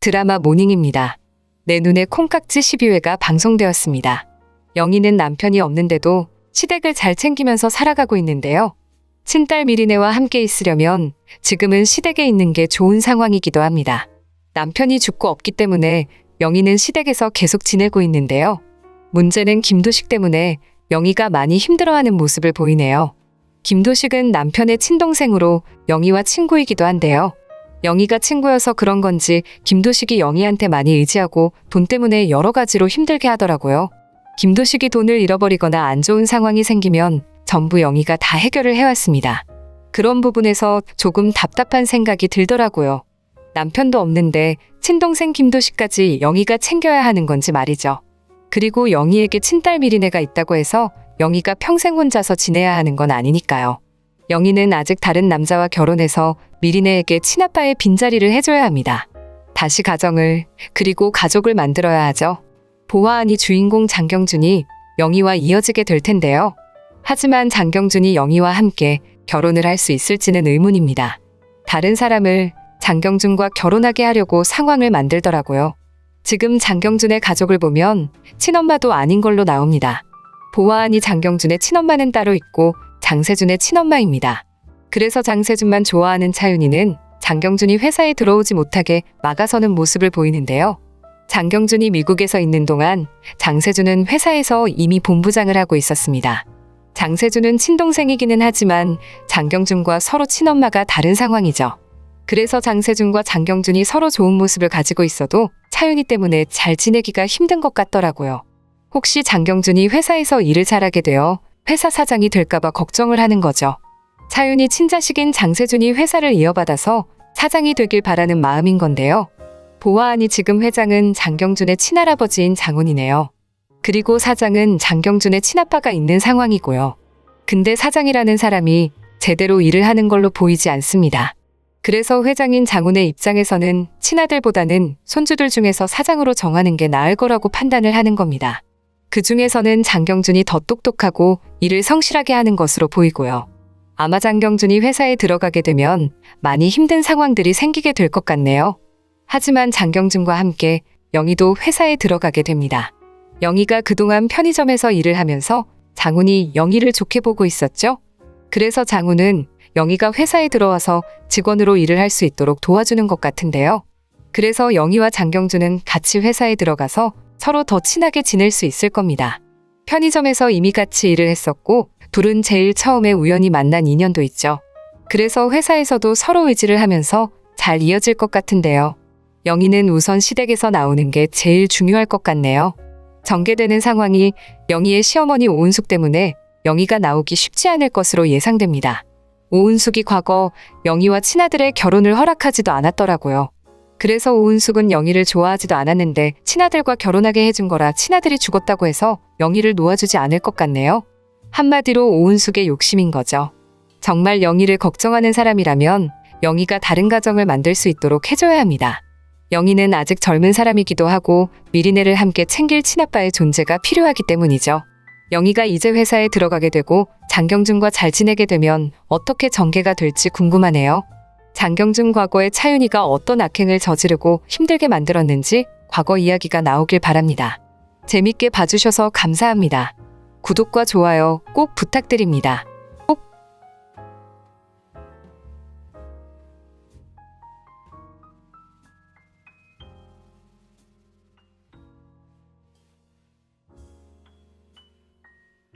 드라마 모닝입니다. 내 눈에 콩깍지 12회가 방송되었습니다. 영희는 남편이 없는데도 시댁을 잘 챙기면서 살아가고 있는데요. 친딸 미리네와 함께 있으려면 지금은 시댁에 있는 게 좋은 상황이기도 합니다. 남편이 죽고 없기 때문에 영희는 시댁에서 계속 지내고 있는데요. 문제는 김도식 때문에 영희가 많이 힘들어하는 모습을 보이네요. 김도식은 남편의 친동생으로 영희와 친구이기도 한데요. 영희가 친구여서 그런 건지 김도식이 영희한테 많이 의지하고 돈 때문에 여러 가지로 힘들게 하더라고요. 김도식이 돈을 잃어버리거나 안 좋은 상황이 생기면 전부 영희가 다 해결을 해왔습니다. 그런 부분에서 조금 답답한 생각이 들더라고요. 남편도 없는데 친동생 김도식까지 영희가 챙겨야 하는 건지 말이죠. 그리고 영희에게 친딸 미리네가 있다고 해서 영희가 평생 혼자서 지내야 하는 건 아니니까요. 영희는 아직 다른 남자와 결혼해서 미리네에게 친아빠의 빈자리를 해줘야 합니다. 다시 가정을, 그리고 가족을 만들어야 하죠. 보아하니 주인공 장경준이 영희와 이어지게 될 텐데요. 하지만 장경준이 영희와 함께 결혼을 할 수 있을지는 의문입니다. 다른 사람을 장경준과 결혼하게 하려고 상황을 만들더라고요. 지금 장경준의 가족을 보면 친엄마도 아닌 걸로 나옵니다. 보아하니 장경준의 친엄마는 따로 있고 장세준의 친엄마입니다. 그래서 장세준만 좋아하는 차윤이는 장경준이 회사에 들어오지 못하게 막아서는 모습을 보이는데요. 장경준이 미국에서 있는 동안 장세준은 회사에서 이미 본부장을 하고 있었습니다. 장세준은 친동생이기는 하지만 장경준과 서로 친엄마가 다른 상황이죠. 그래서 장세준과 장경준이 서로 좋은 모습을 가지고 있어도 차윤이 때문에 잘 지내기가 힘든 것 같더라고요. 혹시 장경준이 회사에서 일을 잘하게 되어 회사 사장이 될까봐 걱정을 하는 거죠. 차윤이 친자식인 장세준이 회사를 이어받아서 사장이 되길 바라는 마음인 건데요. 보아하니 지금 회장은 장경준의 친할아버지인 장훈이네요. 그리고 사장은 장경준의 친아빠가 있는 상황이고요. 근데 사장이라는 사람이 제대로 일을 하는 걸로 보이지 않습니다. 그래서 회장인 장훈의 입장에서는 친아들보다는 손주들 중에서 사장으로 정하는 게 나을 거라고 판단을 하는 겁니다. 그 중에서는 장경준이 더 똑똑하고 일을 성실하게 하는 것으로 보이고요. 아마 장경준이 회사에 들어가게 되면 많이 힘든 상황들이 생기게 될 것 같네요. 하지만 장경준과 함께 영희도 회사에 들어가게 됩니다. 영희가 그동안 편의점에서 일을 하면서 장훈이 영희를 좋게 보고 있었죠. 그래서 장훈은 영희가 회사에 들어와서 직원으로 일을 할 수 있도록 도와주는 것 같은데요. 그래서 영희와 장경준은 같이 회사에 들어가서 서로 더 친하게 지낼 수 있을 겁니다. 편의점에서 이미 같이 일을 했었고, 둘은 제일 처음에 우연히 만난 인연도 있죠. 그래서 회사에서도 서로 의지를 하면서 잘 이어질 것 같은데요. 영희는 우선 시댁에서 나오는 게 제일 중요할 것 같네요. 전개되는 상황이 영희의 시어머니 오은숙 때문에 영희가 나오기 쉽지 않을 것으로 예상됩니다. 오은숙이 과거 영희와 친아들의 결혼을 허락하지도 않았더라고요. 그래서 오은숙은 영희를 좋아하지도 않았는데 친아들과 결혼하게 해준 거라 친아들이 죽었다고 해서 영희를 놓아주지 않을 것 같네요. 한마디로 오은숙의 욕심인 거죠. 정말 영희를 걱정하는 사람이라면 영희가 다른 가정을 만들 수 있도록 해줘야 합니다. 영희는 아직 젊은 사람이기도 하고 미리네를 함께 챙길 친아빠의 존재가 필요하기 때문이죠. 영희가 이제 회사에 들어가게 되고 장경준과 잘 지내게 되면 어떻게 전개가 될지 궁금하네요. 장경준 과거에 차윤이가 어떤 악행을 저지르고 힘들게 만들었는지 과거 이야기가 나오길 바랍니다. 재밌게 봐주셔서 감사합니다. 구독과 좋아요 꼭 부탁드립니다.